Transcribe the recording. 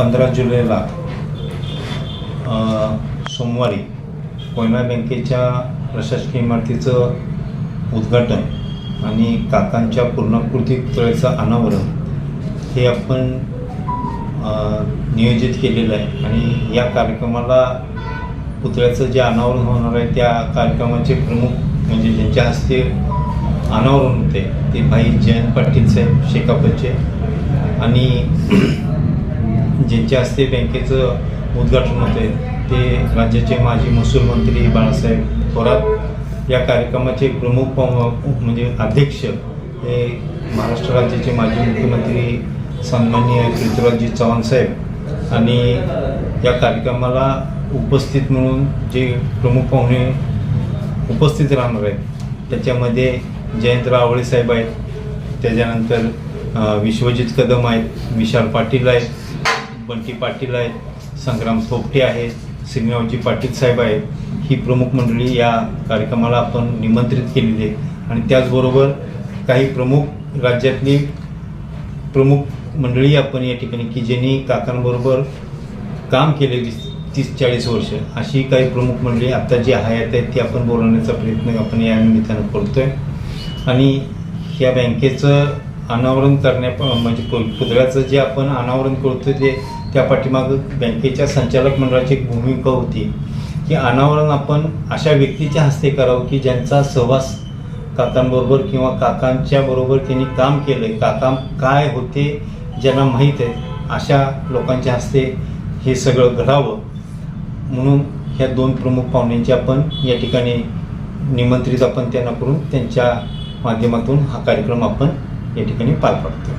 पंधरा जुलैला सोमवारी कोयना बँकेच्या प्रशासकीय इमारतीचं उद्घाटन आणि काकांच्या पूर्णाकृती पुतळ्याचं अनावरण हे आपण नियोजित केलेलं आहे. आणि या कार्यक्रमाला पुतळ्याचं जे अनावरण होणार आहे त्या कार्यक्रमाचे प्रमुख म्हणजे ज्यांच्या हस्ते अनावरण होते ते भाई जयंत पाटील साहेब शेकापचे आणि यांच्या हस्ते बँकेचं उद्घाटन होते ते राज्याचे माजी महसूल मंत्री बाळासाहेब थोरात या कार्यक्रमाचे प्रमुख म्हणजे अध्यक्ष हे महाराष्ट्र राज्याचे माजी मुख्यमंत्री सन्माननीय पृथ्वीराजी चव्हाण साहेब आणि या कार्यक्रमाला उपस्थित म्हणून जे प्रमुख पाहुणे उपस्थित राहणार आहेत त्याच्यामध्ये जयंतराव आवळे साहेब आहेत त्याच्यानंतर विश्वजित कदम आहेत विशाल पाटील आहेत बंटी पाटील आहेत संग्राम थोपटे आहेत श्रीनिवासजी पाटील साहेब आहेत ही प्रमुख मंडळी या कार्यक्रमाला आपण निमंत्रित केलेली आहे आणि त्याचबरोबर काही प्रमुख राज्यातली प्रमुख मंडळी आपण या ठिकाणी की ज्यांनी काकांबरोबर काम केले वीस तीस चाळीस वर्ष अशी काही प्रमुख मंडळी आता जी हयात आहेत ती आपण बोलवण्याचा प्रयत्न आपण या निमित्तानं करतोय. आणि या बँकेचं अनावरण करण्या म्हणजे पुतळ्याचं जे आपण अनावरण करतोय ते त्या पाठीमागं बँकेच्या संचालक मंडळाची एक भूमिका होती. की अनावरण आपण अशा व्यक्तीच्या हस्ते करावं की ज्यांचा सहवास काकांबरोबर किंवा काकांच्या बरोबर त्यांनी काम केलं आहे काका काय होते ज्यांना माहीत आहे अशा लोकांच्या हस्ते हे सगळं घडावं. म्हणून ह्या दोन प्रमुख पाहुण्यांची आपण या ठिकाणी निमंत्रित आपण त्यांना करून त्यांच्या माध्यमातून हा कार्यक्रम आपण या ठिकाणी पार पाडतो